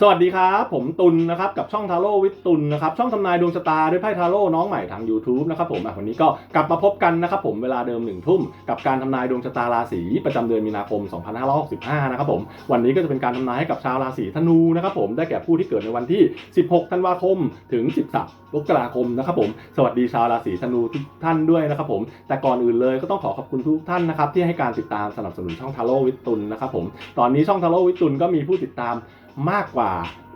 สวัสดีครับ ผมตุลนะครับกับช่องทาโร่วิทตุลนะครับช่องทำนายดวงชะตาด้วยไพ่ทาโร่น้องใหม่ทาง YouTube นะครับผมวันนี้ก็กลับมาพบกันนะครับผมเวลาเดิมหนึ่งทุ่มกับการทำนายดวงชะตาราศีประจำเดือนมีนาคม 2565 นะครับผมวันนี้ก็จะเป็นการทำนายให้กับชาวราศีธนูนะครับผมได้แก่ผู้ที่เกิดในวันที่ 16 ธันวาคมถึง 13มกราคมนะครับผมสวัสดีชาวราศีธนูทุกท่านด้วยนะครับผมแต่ก่อนอื่นเลยก็ต้องขอขอบคุณทุกท่านนะครับที่ให้การติดตามสนับสนุนช่องทาโร่วิทตุลนะครับผมตอนนี้ช่องทาโร่วิทตุลก็มีผู้ติดตาม มากกว่า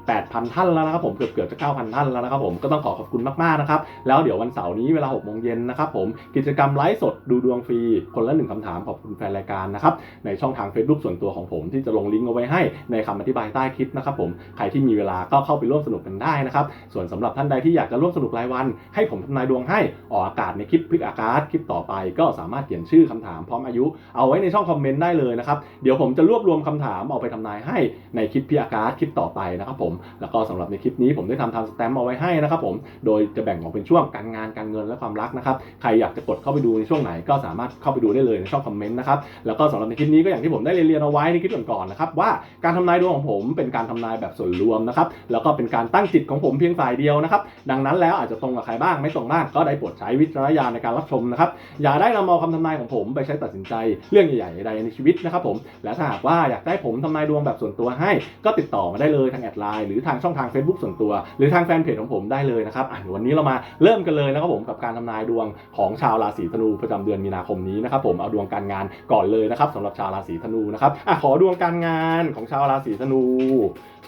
8,000 ท่านแล้วนะครับผมเกือบเกือบจะ 9,000 ท่านแล้วนะครับผมก็ต้องขอขอบคุณมากๆนะครับแล้วเดี๋ยววันเสาร์นี้เวลา6โมงเย็นนะครับผมกิจกรรมไลฟ์สดดูดวงฟรีคนละหนึ่งคำถามขอบคุณแฟนรายการนะครับในช่องทาง Facebook ส่วนตัวของผมที่จะลงลิงก์เอาไว้ให้ในคำอธิบายใต้คลิปนะครับผมใครที่มีเวลาก็เข้าไปร่วมสนุกกันได้นะครับส่วนสำหรับท่านใดที่อยากจะร่วมสนุกรายวัน ให้ผมทำนายดวงให้ออกอากาศในคลิปพลิกอากาศคลิปต่อไป ก็สามารถเขียนชื่อคำถามพร้อมอายุ เอาไว้ในช่องคอมเมนต์ได้เลยนะครับเดี๋ยวผมจะรวบรวมคำถามเอาไปทำนายให้ในคลิปพลิกอากาศคลิปต่อไปนะครับผมแล้วก็สำหรับในคลิปนี้ผมได้ทำทำสแตมป์เอาไว้ให้นะครับผมโดยจะแบ่งออกเป็นช่วงการงานการเงินและความรักนะครับใครอยากจะกดเข้าไปดูในช่วงไหนก็สามารถเข้าไปดูได้เลยในช่องคอมเมนต์นะครับแล้วก็สำหรับในคลิปนี้ก็อย่างที่ผมได้เรียนเอาไว้ในคลิปก่อนๆนะครับว่าการทำนายดวงของผมเป็นการทำนายแบบส่วนรวมนะครับแล้วก็เป็นการตั้งจิตของผมเพียงฝ่ายเดียวนะครับดังนั้นแล้วอาจจะตรงกับใครบ้างไม่ตรงบ้างก็ได้โปรดใช้วิจารณญาณในการรับชมนะครับอย่าได้นำเอาคำทำนายของผมไปใช้ตัดสินใจเรื่องใหญ่ๆใดในชีวิตนะครับผมและถ้าหากว่าอยากได้ผมทำนายดวงแบบส่วนตัวให้ ก็ติดต่อมาได้เลยทางแอดไลน์หรือทางช่องทาง Facebook ส่วนตัว หรือทางแฟนเพจของผมได้เลยนะครับอะวันนี้เรามาเริ่มกันเลยนะครับผมกับการทำนายดวงของชาวราศีธนูประจำเดือนมีนาคมนี้นะครับผมเอาดวงการงานก่อนเลยนะครับสำหรับชาวราศีธนูนะครับอะขอดวงการงานของชาวราศีธนู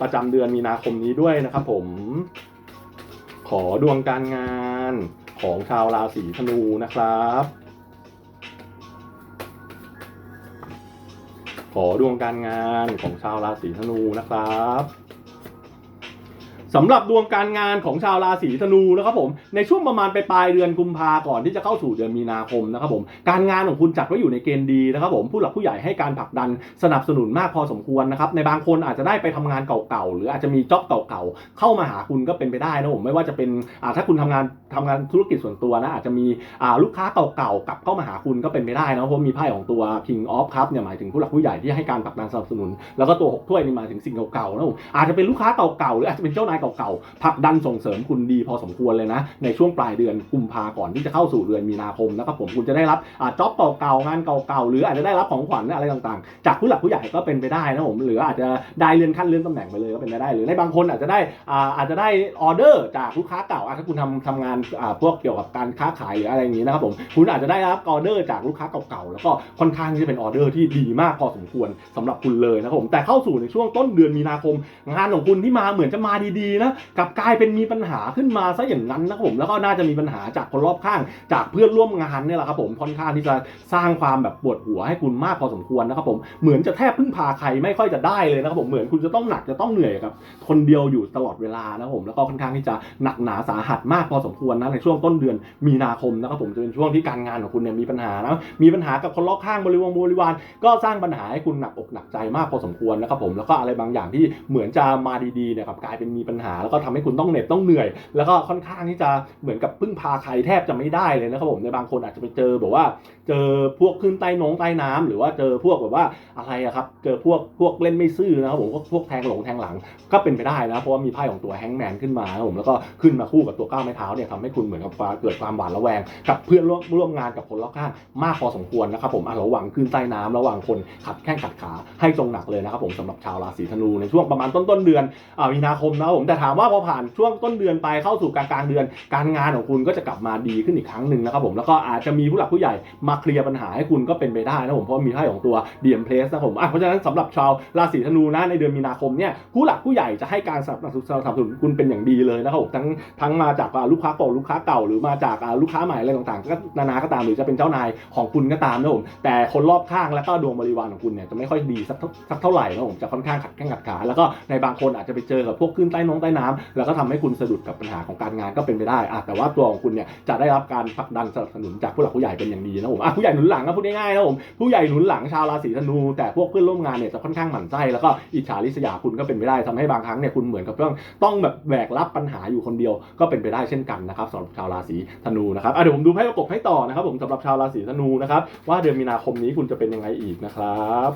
ประจำเดือนมีนาคมนี้ด้วยนะครับผม ขอดวงการงานของชาวราศีธนูนะครับขอดวงการงานของชาวราศีธนูนะครับ สำหรับดวงการงานของชาวราศีธนูนะครับผมในช่วงประมาณไปลายเดือนกุมภาก่อนที่จะเข้าสู่เดือนมีนาคมนะครับผมการงานของคุณจัดไว้อยู่ในเกณฑ์ดีนะครับผมผู้หลักผู้ใหญ่ให้การผลักดันสนับสนุนมากพอสมควรนะครับในบางคนอาจจะได้ไปทำงานเก่าๆหรืออาจจะมีจ็อบเก่าๆเข้ามาหาคุณก็เป็นไปได้นะผมไม่ว่าจะเป็นถ้าคุณทำงาน ทำงานธุรกิจส่วนตัวนะอาจจะมีลูกค้าเก่าๆกลับเข้ามาหาคุณก็เป็นไปได้นะเพราะมีไพ่ของตัว King of Cup เนี่ยหมายถึงผู้หลักผู้ใหญ่ที่ให้การผลักดันสนับสนุน แล้วก็ตัวหกถ้วยนี่หมายถึงสิ่งเก่าๆนะผมอาจจะเป็นลูกค้าเก่าๆหรืออาจจะเป็นเจ้านายเก่าๆผลักดันส่งเสริมคุณดีพอสมควรเลยนะ ในช่วงปลายเดือนกุมภาก่อนที่จะเข้าสู่เดือนมีนาคมนะครับผมคุณจะได้รับจ็อบเก่าๆงานเก่าๆหรืออาจจะได้รับของขวัญอะไรต่างๆ จากผู้หลักผู้ใหญ่ก็เป็นไปได้นะผมหรืออาจจะได้เลื่อนขั้นเลื่อนตำแหน่งไปเลยก็เป็นไปได้ หรือในบางคนอาจจะได้อาจจะได้ออเดอร์จากลูกค้าเก่าถ้าคุณทำทำงานพวกเกี่ยวกับการค้าขายหรืออะไรอย่างนี้นะครับผมคุณอาจจะได้รับออเดอร์จากลูกค้าเก่าๆแล้วก็ค่อนข้างที่จะเป็นออเดอร์ที่ดีมากพอสมควรสำหรับคุณเลยนะครับผมแต่เข้าสู่ในช่วงต้นเดือนมีนาคม งานของคุณที่มาเหมือนจะมาดีๆนะกลับกลายเป็นมีปัญหาขึ้นมาซะอย่างนั้นนะครับผมแล้วก็น่าจะมีปัญหาจากคนรอบข้าง จากเพื่อนร่วมงานเนี่ยแหละครับผมค่อนข้างที่จะสร้างความแบบปวดหัวให้คุณมากพอสมควรนะครับผมเหมือนจะแทบพึ่งพาใครไม่ค่อยจะได้เลยนะครับผมเหมือนคุณจะต้องหนักจะต้องเหนื่อยกับคนเดียวอยู่ตลอดเวลานะครับผมแล้วก็ค่อนข้างที่จะหนักหนาสาหัสมากพอสมควรนะในช่วงต้นเดือนมีนาคมนะครับผมจะเป็นช่วงที่การงานของคุณเนี่ยมีปัญหานะมีปัญหากับคนรอบข้างบริวารบริวารก็สร้างปัญหาให้คุณหนักอกหนักใจมากพอสมควรนะครับผมแล้วก็อะไรบางอย่างที่เหมือนจะมาดีๆเนี่ยครับกลายเป็นมีปัญหา แล้วก็ทำให้คุณต้องเหน็ดต้องเหนื่อย แล้วก็ค่อนข้างที่จะเหมือนกับพึ่งพาใครแทบจะไม่ได้เลยนะครับผมในบางคนอาจจะไปเจอแบบว่าเจอพวกขึ้นใต้นงใต้น้ำหรือว่าเจอพวกแบบว่าอะไรอะครับ เจอพวกพวกเล่นไม่ซื่อนะครับผมพวกพวกแทงหลงแทงหลังก็เป็นไปได้นะเพราะว่ามีไพ่ของตัวแฮงแมนขึ้นมานะครับผมแล้วก็ขึ้นมาคู่กับตัวก้าวไม้เท้าเนี่ยทำให้คุณเหมือนกับเกิดความหวาดระแวง กับเพื่อนร่วมร่วมงานกับคนรอบข้างมากพอสมควรนะครับผมระว่างขึ้นใต้น้ำระว่างคนขัดแข้งขัดขาให้จงหนักเลยนะครับผมสำหรับชาวราศีธนูในช่วงประมาณต้นต้นเดือนมีนาคมนะครับผมแต่ถามว่าพอผ่านช่วงต้นเดือนไปเข้าสู่กลางกลางเดือน การงานของคุณก็จะกลับมาดีขึ้นอีกครั้งหนึ่งนะครับผมแล้วก็อาจจะมีผู้หลักผู้ใหญ่มาาเคลียร์ปัญหาให้คุณก็เป็นไปได้นะผมเพราะมีไพ่ของตัวเดียมเพลสนะผมอะเพราะฉะนั้นสำหรับชาวราศีธนูนะในเดือนมีนาคมเนี่ยผู้หลักผู้ใหญ่จะให้การสนับสนุนสนับสนุนคุณเป็นอย่างดีเลยนะครับผมทั้งทั้งมาจากลูกค้าเก่าลูกค้าเก่าหรือมาจากลูกค้าใหม่อะไรต่างๆก็นานาก็ตามหรือจะเป็นเจ้านายของคุณก็ตามนะผมแต่คนรอบข้างแล้วก็ดวงบริวารของคุณเนี่ยจะไม่ค่อยดีสักเท่าสักเท่าไหร่นะผมจะค่อนข้างขัดแข้งขัดขาแล้วก็ในบางคนอาจจะไปเจอกับพวกขึ้นใต้น้องใต้น้ำแล้วก็ทำให้คุณสะดุดกับปัญหาของการงานก็เป็นไปได้อะแต่ว่าตัวของคุณเนี่ยจะได้รับการผลักดันสนับสนุนจากผู้หลักผู้ใหญ่เป็นอย่างดีนะผมอะผู้ใหญ่หนุนหลังก็พูดง่ายๆนะผมผู้ใหญ่หนุนหลังชาวราศีธนูแต่พวกเพื่อนร่วมงานเนี่ยจะค่อนข้างหมั่นไส้แล้วก็อิจฉาริษยาคุณก็เป็นไปได้ทำให้บางครั้งเนี่ยคุณเหมือนกับต้องต้องแบบแบกรับปัญหาอยู่คนเดียวก็เป็นไปได้เช่นกันนะครับสำหรับชาวราศีธนูนะครับอะเดี๋ยวผมดูให้ประกบให้ต่อนะครับผมสำหรับชาวราศีธนูนะครับว่าเดือนมีนาคมนี้คุณจะเป็นยังไงอีกนะครับ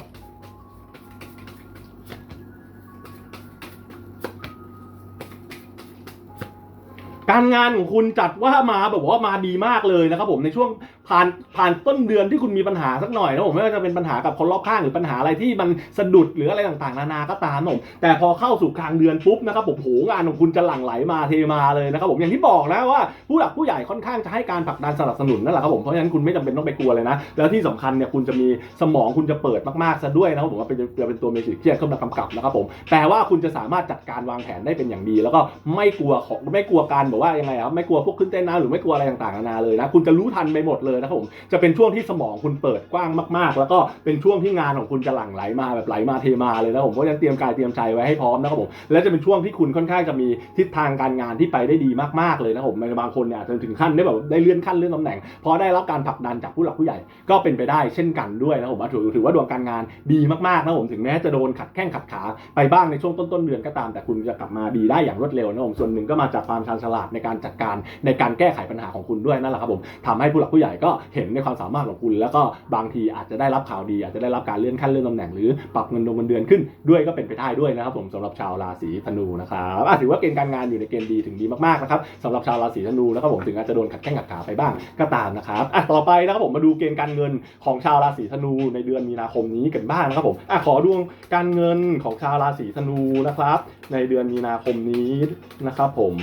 การงานของคุณจัดว่ามาแบบว่ามาดีมากเลยนะครับผมในช่วง ผ่านผ่านต้นเดือนที่คุณมีปัญหาสักหน่อยนะผมไม่ว่าจะเป็นปัญหากับคนรอบข้างหรือปัญหาอะไรที่มันสะดุดหรืออะไรต่างๆนานาก็ตามผมแต่พอเข้าสู่กลางเดือนปุ๊บนะครับผมโหงานของคุณจะหลั่งไหลมาเทมาเลยนะครับผมอย่างที่บอกนะว่าผู้หลักผู้ใหญ่ค่อนข้างจะให้การผลักดันสนับสนุนนั่นแหละครับผมเพราะฉะนั้นคุณไม่จำเป็นต้องไปกลัวเลยนะแล้วที่สำคัญเนี่ยคุณจะมีสมองคุณจะเปิดมากๆซะด้วยนะครับผมว่าเป็นจะเป็นตัวเมจิกที่จะเข้ามากำกับนะครับผมแปลว่าคุณจะสามารถจัดการวางแผนได้เป็นอย่างดี แล้วก็ไม่กลัวของไม่กลัวการแบบว่ายังไงครับไม่กลัวพวกขึ้นเต้นน้ำหรือไม่กลัวอะไรต่างๆนานาเลยนะคุณจะรู้ทันไปหมดเลยนะครับผมจะเป็นช่วงที่สมองคุณเปิดกว้างมาก ๆ แล้วก็เป็นช่วงที่งานของคุณจะหลั่งไหลมาแบบไหลมาเทมาเลยนะผมเพราะฉะนั้นเตรียมกายเตรียมใจไว้ให้พร้อมนะครับผมและจะเป็นช่วงที่คุณค่อนข้างจะมีทิศทางการงานที่ไปได้ดีมากๆเลยนะครับผมในบางคนเนี่ยจจะถึงขั้นได้แบบได้เลื่อนขั้นเลื่อนตำแหน่งพอได้รับการผลักดันจากผู้หลักผู้ใหญ่ก็เป็นไปได้เช่นกันด้วยนะผมถือถือว่าดวงการงานดีมากๆนะผมถึงแม้จะโดนขัดแข้งขัดขาไปบ้างในช่วงต้นๆเดือนก็ตาม แต่คุณจะกลับมาดีได้อย่างรวดเร็วนะผมส่วนหนึ่งก็มาจากความชาญฉลาดในการจัดการในการแก้ไขปัญหาของคุณด้วยนั่นแหละครับผมทำให้ผู้หลักผู้ใหญ่ก็ก็เห็นในความสามารถของคุณ แล้วก็บางทีอาจจะได้รับข่าวดี อาจจะได้รับการเลื่อนขั้นเลื่อนตำแหน่งหรือปรับเงินดงเงินเดือนขึ้นด้วยก็เป็นไปได้ด้วยนะครับ ผมสำหรับชาวราศีธนูนะครับถือว่าเกณฑ์การงานอยู่ในเกณฑ์ดีถึงดีมากๆนะครับสำหรับชาวราศีธนูนะครับผมถึงอาจจะโดนขัดแข้งขัดขาไปบ้างก็ตามนะครับอะต่อไปนะครับผมมาดูเกณฑ์การเงินของชาวราศีธนูในเดือนมีนาคมนี้กันบ้างนะครับผมอะขอดวงการเงินของชาวราศีธนูนะครับ ในเดือนมีนาคมนี้นะครับผม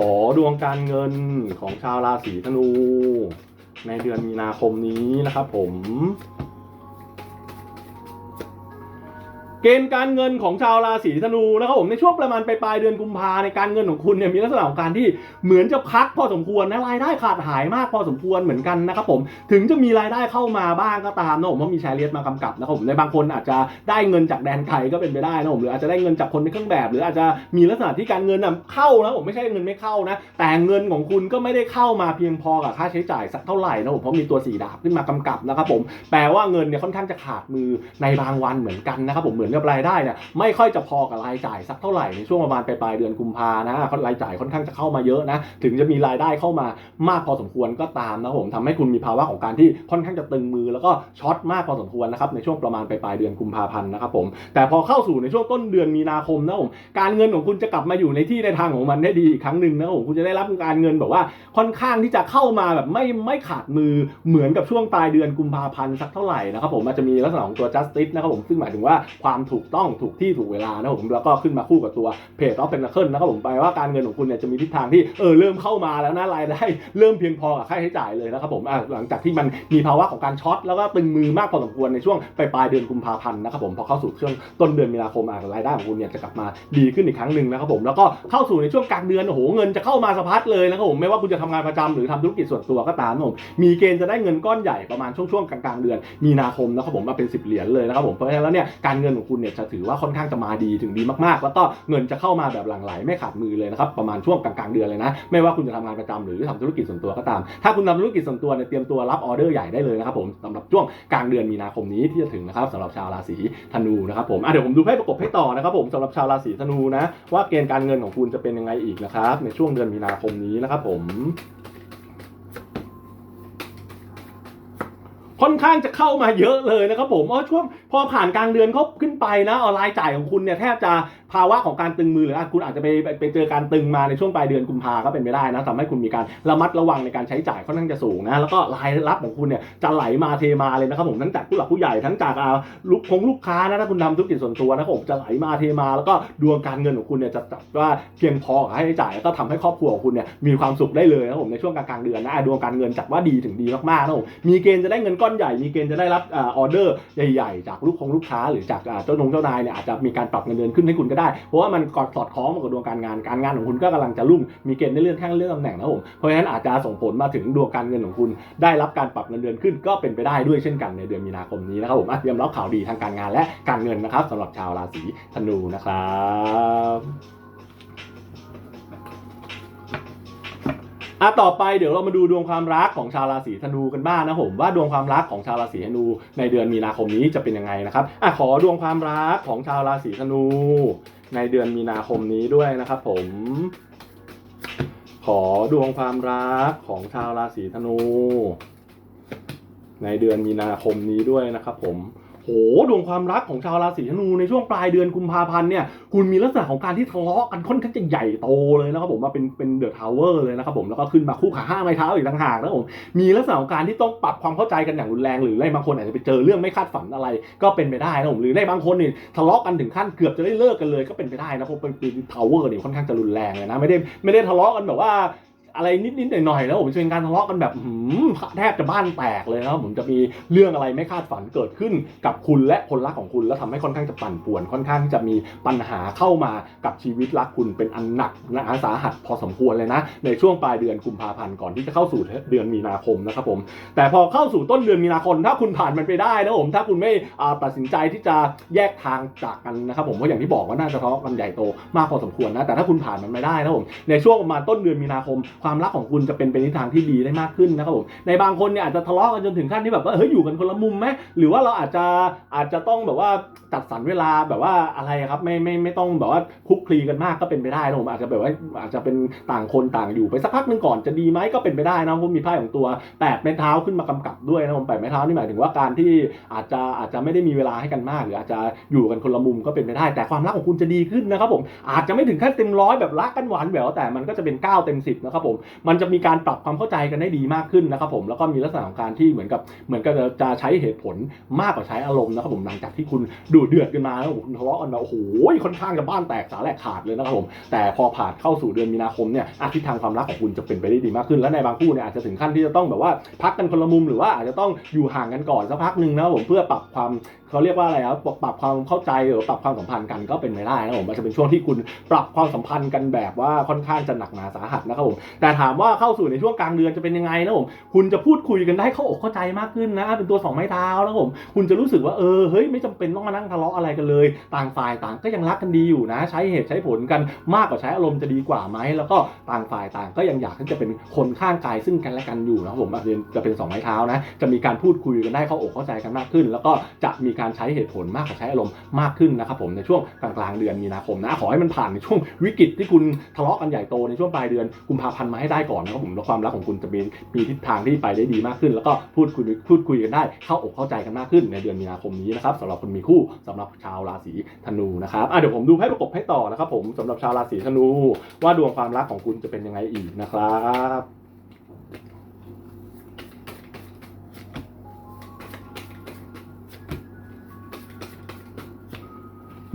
ขอดวงการเงินของชาวราศีธนู ในเดือนมีนาคมนี้นะครับผม เกณฑ์การเงินของชาวราศีธนูนะครับผมในช่วงประมาณปลายเดือนกุมภาในการเงินของคุณเนี่ยมีลักษณะของการที่เหมือนจะพักพอสมควรนะรายได้ขาดหายมากพอสมควรเหมือนกันนะครับผมถึงจะมีรายได้เข้ามาบ้างก็ตามนะผมเพราะมีแชร์เลียสมากำกับนะครับผมในบางคนอาจจะได้เงินจากแดนไกลก็เป็นไปได้นะผมหรืออาจจะได้เงินจากคนในเครื่องแบบ หรืออาจจะมีลักษณะที่การเงินนะเข้านะผมไม่ใช่เงินไม่เข้านะแต่เงินของคุณก็ไม่ได้เข้ามาเพียงพอกับค่าใช้จ่ายสักเท่าไหร่นะผมเพราะมีตัวสีดาบขึ้นมากำกับนะครับผมแปลว่าเงินเนี่ยค่อนข้างจะขาดมือในบางวันเหมือนกันนะครับผมเหมือนกับรายได้เนี่ยไม่ค่อยจะพอกับรายจ่ายสักเท่าไหร่ในช่วงประมาณปลายเดือนกุมภานะรายจ่ายค่อนข้างจะเข้ามาเยอะนะถึงจะมีรายได้เข้ามามากพอสมควรก็ตามนะผมทำให้คุณมีภาวะของการที่ค่อนข้างจะตึงมือ แล้วก็ช็อตมากพอสมควรนะครับในช่วงประมาณปลายเดือนกุมภาพันธ์นะครับผมแต่พอเข้าสู่ในช่วงต้นเดือนมีนาคมนะผมการเงินของคุณจะกลับมาอยู่ในที่ในทางของมันได้ดีอีกครั้งหนึ่งนะผมคุณจะได้รับการเงินแบบว่าค่อนข้างที่จะเข้ามาแบบไม่ไม่ขาดมือเหมือนกับช่วงปลายเดือนกุมภาพันธ์สักเท่าไหร่นะครับผมมันจะมีลักษณะของตัว justice นะครับผมซึ่งหมายถึงว่าความถูกต้องถูกที่ถูกเวลานะผมแล้วก็ขึ้นมาคู่กับตัวเพจออฟเป็นนักเคิลนะครับผมไปว่าการเงินของคุณเนี่ยจะมีทิศทางที่เออเริ่มเข้ามาแล้วนะรายได้เริ่มเพียงพอกับค่าใช้จ่ายเลยนะครับผมหลังจากที่มันมีภาวะของการช็อตแล้วก็ตึงมือมากพอสมควรในช่วงปลายเดือนกุมภาพันธ์นะครับผมพอเข้าสู่ช่วงต้นเดือนมีนาคมอะรายได้ของคุณเนี่ยจะกลับมาดีขึ้นอีกครั้งหนึ่งนะครับผมแล้วก็เข้าสู่ในช่วงกลางเดือนโอ้โหเงินจะเข้ามาสะพัดเลยนะครับผมไม่ว่าคุณจะทำงานประจำหรือทำธุรกิจส่วนตัวก็ตามนะครับผมมีเกณฑ์จะได้เงินก้อนใหญ่ประมาณช่วงช่วงๆกลางๆเดือนมีนาคมนะครับผมมาเป็น 10 เหรียญเลยนะครับผมเพราะฉะนั้นแล้วเนี่ยการเงินของคุณเนี่ยจะถือว่าค่อนข้างจะมาดีถึงดีมากๆ แล้วก็เงินจะเข้ามาแบบหลั่งไหลไม่ขาดมือเลยนะครับประมาณช่วงกลางๆเดือนเลยนะไม่ว่าคุณจะทำงานประจำหรือทำธุรกิจส่วนตัวก็ตาม ถ้าคุณทำธุรกิจส่วนตัวเนี่ยเตรียมตัวรับออเดอร์ใหญ่ได้เลยนะครับผมสำหรับช่วงกลางเดือนมีนาคมนี้ที่จะถึงนะครับสำหรับชาวราศีธนูนะครับผมเดี๋ยวผมดูไพ่ประกบให้ต่อนะครับผมสำหรับชาวราศีธนูนะว่าเกณฑ์การเงินของคุณจะเป็นยังไงอีกนะครับในช่วงเดือนมีนาคมนี้นะครับผม ค่อนข้างจะเข้ามาเยอะเลยนะครับผมเพราะช่วงพอผ่านกลางเดือนเขาขึ้นไปนะออนไลน์จ่ายของคุณเนี่ยแทบจะ ภาวะของการตึงมือหรือคุณอาจจะไปไปเจอการตึงมาในช่วงปลายเดือนกุมภาก็เป็นไปได้นะทำให้คุณมีการระมัดระวังในการใช้จ่ายค่อนข้างจะสูงนะแล้วก็รายรับของคุณเนี่ยจะไหลมาเทมาเลยนะครับผมทั้งจากผู้หลักผู้ใหญ่ทั้งจากลูกคงลูกค้านะถ้าคุณทำธุรกิจส่วนตัวนะครับผมจะไหลมาเทมา แล้วก็ดวงการเงินของคุณเนี่ยจะจัดว่าเพียงพอกับค่าใช้จ่ายแล้วก็ทำให้ครอบครัวของคุณเนี่ยมีความสุขได้เลยนะครับผมในช่วงกลางเดือนนะดวงการเงินจัดว่าดีถึงดีมากๆนะครับผมมีเกณฑ์จะได้เงินก้อนใหญ่มีเกณฑ์จะได้รับออเดอร์ใหญ่ ๆ จากลูกคงลูกค้าหรือจากเจ้านงเจ้านายเนี่ยอาจจะมีการปรับเงินเดือนขึ้นให้คุณก็ได้เพราะว่ามันกอดสอดคล้องมากับดวงการงานการงานของคุณก็กำลังจะรุ่งมีเกณฑ์ได้เลื่อนขั้นเลื่อนตำแหน่งนะผมเพราะฉะนั้นอาจจะส่งผลมาถึงดวงการเงินของคุณ ได้รับการปรับเงินเดือนขึ้นก็เป็นไปได้ด้วยเช่นกันในเดือนมีนาคมนี้นะครับผมเตรียมรับข่าวดีทางการงานและการเงินนะครับสำหรับชาวราศีธนูนะครับอะต่อไปเดี๋ยวเรามาดูดวงความรักของชาวราศีธนูกันบ้างนะผมว่าดวงความรักของชาวราศีธนูในเดือนมีนาคมนี้จะเป็นยังไงนะครับอะขอดวงความรักของชาวราศีธนู ในเดือนมีนาคมนี้ด้วยนะครับผม ขอดวงความรักของชาวราศีธนู ในเดือนมีนาคมนี้ด้วยนะครับผม โหดวงความรักของชาวราศีธนูในช่วงปลายเดือนกุมภาพันธ์เนี่ยคุณมีลักษณะของการที่ทะเลาะกันค่อนข้างจะใหญ่โตเลยนะครับผมมาเป็นเป็นเดอะทาวเวอร์เลยนะครับผมแล้วก็ขึ้นมาคู่ขาห้าไม้เท้าอีกต่างหากนะผมมีลักษณะของการที่ต้องปรับความเข้าใจกันอย่างรุนแรงหรือในบางคนอาจจะไปเจอเรื่องไม่คาดฝันอะไร ก็เป็นไปได้นะผมหรือในบางคนเนี่ยทะเลาะกันถึงขั้นเกือบจะได้เลิกกันเลยก็เป็นไปได้นะเพราะเป็นเป็นทาวเวอร์เนี่ยค่อนข้างจะรุนแรงเลยนะไม่ได้ไม่ได้ทะเลาะกันแบบว่า อะไรนิดๆหน่อยๆแล้วผมจะเป็นการทะเลาะกันแบบหืมแทบจะบ้านแตกเลยนะผมจะมีเรื่องอะไรไม่คาดฝันเกิดขึ้นกับคุณและคนรักของคุณ แล้วทำให้ค่อนข้างจะปั่นป่วน ค่อนข้างจะมีปัญหาเข้ามากับชีวิตรักคุณเป็นอันหนักนะสาหัสพอสมควรเลยนะ ในช่วงปลายเดือนกุมภาพันธ์ก่อนที่จะเข้าสู่เดือนมีนาคมนะครับผมแต่พอเข้าสู่ต้นเดือนมีนาคม ถ้าคุณผ่านมันไปได้นะผมถ้าคุณไม่ตัดสินใจที่จะแยกทางจากกันนะครับผมเพราะอย่างที่บอกว่าน่าจะทะเลาะกันใหญ่โตมากพอสมควรนะแต่ถ้าคุณผ่านมันไม่ได้นะผมในช่วงประมาณต้นเดือนมีนาคมความรักของคุณจะเป็นไปในทางที่ดีได้มากขึ้นนะครับผมในบางคนเนี่ยอาจจะทะเลาะกันจนถึงขั้นที่แบบว่าเฮ้ยอยู่กันคนละมุมไหมหรือว่าเราอาจจะอาจจะต้องแบบว่าจัดสรรเวลาแบบว่าอะไรครับไม่ไม่ไม่ต้องแบบว่าคลุกคลีกันมากก็เป็นไปได้นะผมอาจจะแบบว่าอาจจะเป็นต่างคนต่างอยู่ไปสักพักหนึ่งก่อนจะดีไหมก็เป็นไปได้นะเพราะมีไพ่ของตัวแปดไม้เท้าขึ้นมากำกับด้วยนะผมแปดไม้เท้านี่หมายถึงว่าการที่อาจจะอาจจะไม่ได้มีเวลาให้กันมาก หรืออาจจะอยู่กันคนละมุมก็เป็นไปได้ แต่ความรักของคุณจะดีขึ้นนะครับผมอาจจะไม่ถึงขั้นเต็มร้อยแบบรักกันหวานแหววแต่มันก็จะเป็น9เต็ม10นะครับผมมันจะมีการปรับความเข้าใจกันได้ดีมากขึ้นนะครับผมแล้วก็มีลักษณะของการที่เหมือนกับเหมือนกับจะใช้เหตุผลมากกว่าใช้อารมณ์นะครับผมหลังจากที่คุณดูเดือดกันมาแล้วคุณทะเลาะกันมาโอ้โหค่อนข้างจะบ้านแตกสาแหลกขาดเลยนะครับผมแต่พอผ่านเข้าสู่เดือนมีนาคมเนี่ยอาทิศทางความรักของคุณจะเป็นไปได้ดีมากขึ้น และในบางคู่เนี่ยอาจจะถึงขั้นที่จะต้องแบบว่าพักกันคนละมุมหรือว่าอาจจะต้องอยู่ห่างกันก่อนสักพักหนึ่งนะครับผมเพื่อปรับความเขาเรียกว่าอะไรครับปรับความเข้าใจหรือปรับความสัมพันธ์กันก็เป็นไปได้นะผมอาจจะเป็นช่วงที่คุณปรับความสัมพันธ์กันแบบว่าค่อนข้างจะหนักหนาสาหัสนะครับผมแต่ถามว่าเข้าสู่ในช่วงกลางเดือนจะเป็นยังไงนะผมคุณจะพูดคุยกันได้เข้าอกเข้าใจมากขึ้นนะเป็นตัวสองไม้เท้าแล้วผมคุณจะรู้สึกว่าเออเฮ้ยไม่จำเป็นต้องมานั่งทะเลาะอะไรกันเลย ต่างฝ่ายต่างก็ยังรักกันดีอยู่นะ ใช้เหตุใช้ผลกันมากกว่าใช้อารมณ์จะดีกว่าไหมแล้วก็ต่างฝ่ายต่างก็ยังอยากที่จะเป็นคนข้างกายซึ่งกันและกันอยู่นะครับผมอาจจะเป็นสองไม้เท้านะจะมีการพูดคุยกันได้เข้าอกเข้าใจกันมากขึ้น แล้วก็จะมีการใช้เหตุผลมากกว่าใช้อารมณ์มากขึ้นนะครับผมในช่วงกลางๆเดือนมีนาคมนะขอให้มันผ่านในช่วงวิกฤตที่คุณทะเลาะกันใหญ่โตในช่วงปลายเดือนกุมภาพันธ์มาให้ได้ก่อนนะครับผมแล้วความรักของคุณจะมีมีทิศทางที่ไปได้ดีมากขึ้น แล้วก็พูดคุยพูดคุยกันได้เข้าอกเข้าใจกันมากขึ้นในเดือนมีนาคมนี้นะครับสำหรับคนมีคู่สำหรับชาวราศีธนูนะครับเดี๋ยวผมดูไพ่ประกบให้ต่อนะครับผมสำหรับชาวราศีธนู ว่าดวงความรักของคุณจะเป็นยังไงอีกนะครับ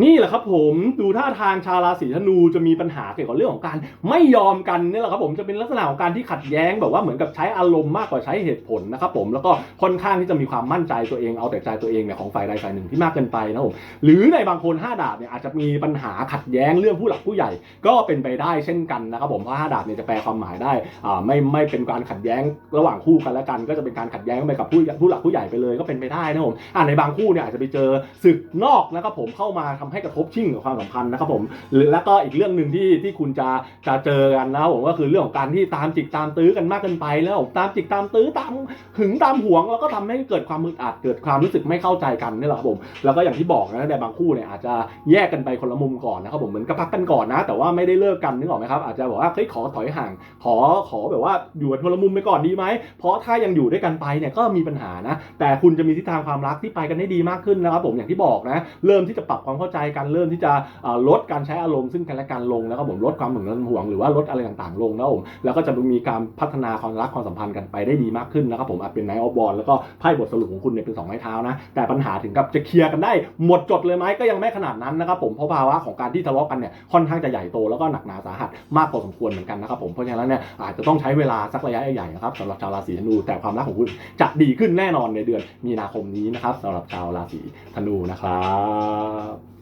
นี่แหละครับผมดูท่าทางชาวราศีธนูจะมีปัญหาเกี่ยวกับเรื่องของการ ไม่ยอมกันนี่แหละครับผมจะเป็นลักษณะของการที่ขัดแย้งแบบว่าเหมือนกับใช้อารมณ์มากกว่าใช้เหตุผลนะครับผมแล้วก็ค่อนข้างที่จะมีความมั่นใจตัวเองเอาแต่ใจตัวเองเนี่ยของฝ่ายใดฝ่ายหนึ่งที่มากเกินไปนะครับผมหรือในบางคน 5 ดาบเนี่ยอาจจะมีปัญหาขัดแย้งเรื่องผู้หลักผู้ใหญ่ ก็เป็นไปได้เช่นกันนะครับผมเพราะ5ดาบเนี่ยจะแปลความหมายได้อ่าไม่ไม่เป็นการขัดแย้งระหว่างคู่กันและกัน ก็จะเป็นการขัดแย้งไปกับผู้ผู้หลักผู้ใหญ่ไปเลยก็เป็นไปได้นะผมอ่าในบางคู่เนี่ยอาจจะไปเจอศึกนอกนะครับผมเข้ามาทำให้กระทบชิ่งกับความสัมพันธ์นะครับผมหรือแล้วก็อีกเรื่องหนึ่งที่ที่คุณจะจะเจอกันนะครับผมก็คือเรื่องของการที่ตามจิกตามตื้อกันมากเกินไปแล้วตามจิกตามตื้อตามหึงตามหวงแล้วก็ทำให้เกิดความมึดอัดเกิดความรู้สึกไม่เข้าใจกันนี่แหละครับผมแล้วก็อย่างที่บอกนะในบางคู่เนี่ยอาจจะแยกกันไปคนละมุมก่อนนะครับผมเหมือนกับพักกันก่อนนะ แต่ว่าไม่ได้เลิกกันนึกออกไหมครับอาจจะบอกว่าเฮ้ยขอถอยห่าง ขอขอแบบว่าอยู่กันคนละมุมไปก่อนดีไหมเพราะถ้ายังอยู่ด้วยกันไปเนี่ยก็มีปัญหานะ แต่คุณจะมีทิศทางความรักที่ไปกันได้ดีมากขึ้นนะครับผมอย่างที่บอกนะ เริ่มที่จะปรับความเข้าใจกันเริ่มที่จะลดการใช้อารมณ์ซึ่งกันและกันลงแล้วก็ผมลดความหึงหวงหรือว่าลดอะไรต่างๆ ลงนะผมแล้วก็จะมีการพัฒนาความรักความสัมพันธ์กันไปได้ดีมากขึ้นนะครับผมอาจเป็นไนท์ออฟบอลแล้วก็ไพ่บทสรุปของคุณเนี่ยเป็นสองไม้เท้านะแต่ปัญหาถึงกับจะเคลียร์กันได้หมดจดเลยไหมก็ยังไม่ขนาดนั้นนะครับผมเพราะภาวะของการที่ทะเลาะกันเนี่ยค่อนข้างจะใหญ่โตแล้วก็หนักหนาสาหัสมากพอสมควรเหมือนกันนะครับผมเพราะฉะนั้นเนี่ยอาจจะต้องใช้เวลาสักระยะใหญ่ๆนะครับสำหรับชาวราศีธนูแต่ความรักของคุณจะดีขึ้นแน่นอนในเดือนมีนาคมนี้นะครับสำหรับชาวราศีธนูนะครับ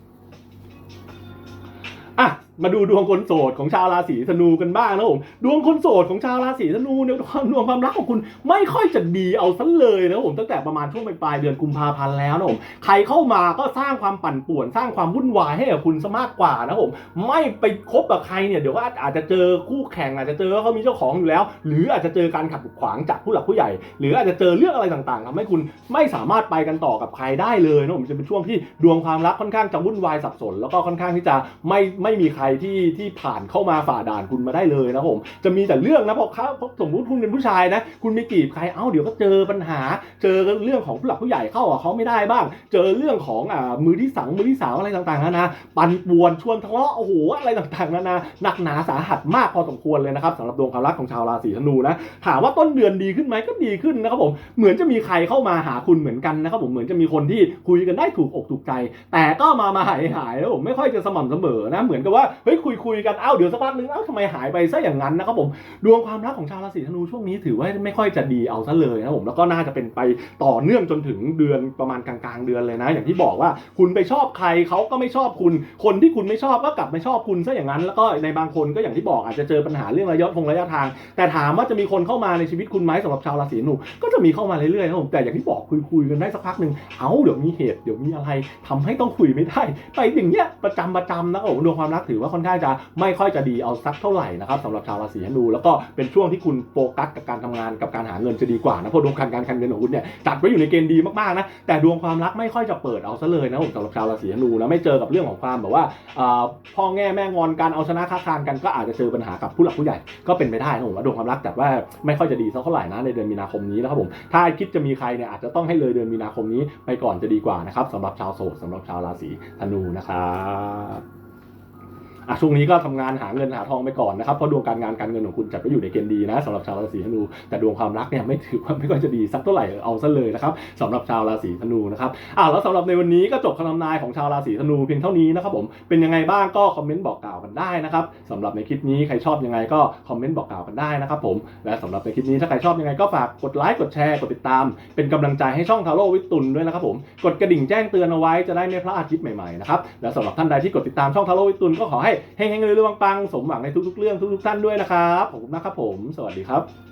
อะ มาดูดวงคนโสดของชาวราศีธนูกันบ้างนะผมดวงคนโสดของชาวราศีธนูเนี่ยความดวงความรักของคุณไม่ค่อยจะดีเอาซะเลยนะผมตั้งแต่ประมาณช่วงปลายเดือนกุมภาพันธ์แล้วนะผมใครเข้ามาก็สร้างความปั่นป่วน สร้างความวุ่นวายให้กับคุณซะมากกว่านะผมไม่ไปคบกับใครเนี่ยเดี๋ยวก็อาจจะเจอคู่แข่งอาจจะเจอว่าเขามีเจ้าของอยู่แล้ว หรืออาจจะเจอการขัดขวางจากผู้หลักผู้ใหญ่ หรืออาจจะเจอเรื่องอะไรต่างๆทำให้คุณไม่สามารถไปกันต่อกับใครได้เลยนะผมจะเป็นช่วงที่ดวงความรักค่อนข้างจะวุ่นวายสับสน แล้วก็ค่อนข้างที่จะไม่ไม่มีใครที่ที่ผ่านเข้ามาฝ่าด่านคุณมาได้เลยนะผม จะมีแต่เรื่องนะพอเขาพอสมมติคุณเป็นผู้ชายนะ คุณไปจีบใครเอ้าเดี๋ยวก็เจอปัญหา เจอเรื่องของผู้หลักผู้ใหญ่เข้าอะเขาไม่ได้บ้าง เจอเรื่องของอ่ามือที่สังมือที่สาวอะไรต่างๆนานาปั่นป่วนชวนทะเลาะโอ้โหอะไรต่างๆนานาหนักหนาสาหัสมากพอสมควรเลยนะครับสำหรับดวงความรักของชาวราศีธนูนะถามว่าต้นเดือนดีขึ้นไหมก็ดีขึ้นนะครับผมเหมือนจะมีใครเข้ามาหาคุณเหมือนกันนะครับผมเหมือนจะมีคนที่คุยกันได้ถูกอกถูกใจ แต่ก็มามาหายหายแล้วผมไม่ค่อยจะสม่ำเสมอนะเหมือนกับว่าเฮ้ยคุยคุยกันเอ้าเดี๋ยวสักพักนึงเอ้าทำไมหายไปซะอย่างนั้นนะครับผมดวงความรักของชาวราศีธนูช่วงนี้ถือว่าไม่ค่อยจะดีเอาซะเลยนะครับผมแล้วก็น่าจะเป็นไปต่อเนื่องจนถึงเดือนประมาณกลางๆ เดือนเลยนะ อย่างที่บอกว่าคุณไปชอบใครเขาก็ไม่ชอบคุณ คนที่คุณไม่ชอบก็กลับไม่ชอบคุณซะอย่างนั้น แล้วก็ในบางคนก็อย่างที่บอกอาจจะเจอปัญหาเรื่องระยะทงระยะทาง แต่ถามว่าจะมีคนเข้ามาในชีวิตคุณไหมสำหรับชาวราศีธนูก็จะมีเข้ามาเรื่อยๆนะครับผมแต่อย่างที่บอกคุยคุยๆกันได้สักพักหนึ่งเอ้าเดี๋ยวมีเหตุเดี๋ยวมีอะไรทำให้ต้องคุยไม่ได้ ไปอย่างเงี้ยประจำประจำนะผมดวงความรักถือว่าค่อนข้างจะไม่ค่อยจะดีเอาสักเท่าไหร่นะครับสำหรับชาวราศีธนูแล้วก็เป็นช่วงที่คุณโฟกัสกับการทำงานกับการหาเงินจะดีกว่านะเพราะดวงการการการเงินของคุณเนี่ยจัดไว้อยู่ในเกณฑ์ดีมากๆนะแต่ดวงความรักไม่ค่อยจะเปิดเอาซะเลยนะผมสำหรับชาวราศีธนูนะไม่เจอกับเรื่องของความแบบว่าพ่อแง่แม่งอนการเอาชนะค้าคานกันก็อาจจะเจอปัญหากับผู้หลักผู้ใหญ่ก็เป็นไปได้นะผมว่าดวงความรักจัดว่าไม่ค่อยจะดีสักเท่าไหร่นะในเดือนมีนาคมนี้นะครับผมถ้าคิดจะมีใครเนี่ยอาจจะต้องให้เลยเดือนมีนาคมนี้ไปก่อนจะดีกว่านะครับสำหรับชาวโสดสำหรับชาวราศีธนูนะครับ อะช่วงนี้ก็ทำงานหาเงินหาทองไปก่อนนะครับเพราะดวงการงานการเงินของคุณจัดไว้อยู่ในเกณฑ์ดีนะสำหรับชาวราศีธนู แต่ดวงความรักเนี่ยไม่ถือว่าไม่ค่อยจะดีสักเท่าไหร่เอาซะเลยนะครับสำหรับชาวราศีธนูนะครับอะแล้วสำหรับในวันนี้ก็จบคำทำนายของชาวราศีธนูเพียงเท่านี้นะครับผมเป็นยังไงบ้างก็คอมเมนต์บอกกล่าวกันได้นะครับสำหรับในคลิปนี้ใครชอบยังไงก็คอมเมนต์บอกกล่าวกันได้นะครับผมและสำหรับในคลิปนี้ถ้าใครชอบยังไงก็ฝากกดไลค์กดแชร์กดติดตาม เป็นกำลังใจให้ช่องทาโร่วิตุลด้วยนะครับผมกดกระดิ่งแจ้งเตือนเอาไว้จะได้ไม่พลาดคลิปใหม่ๆนะครับและสำหรับท่านใดที่กดติดตามช่องทาโร่วิตุลก็ขอให้เฮงๆรวยๆปังๆสมหวังในทุกๆเรื่องทุกๆท่านด้วยนะครับขอบคุณมากครับผม สวัสดีครับ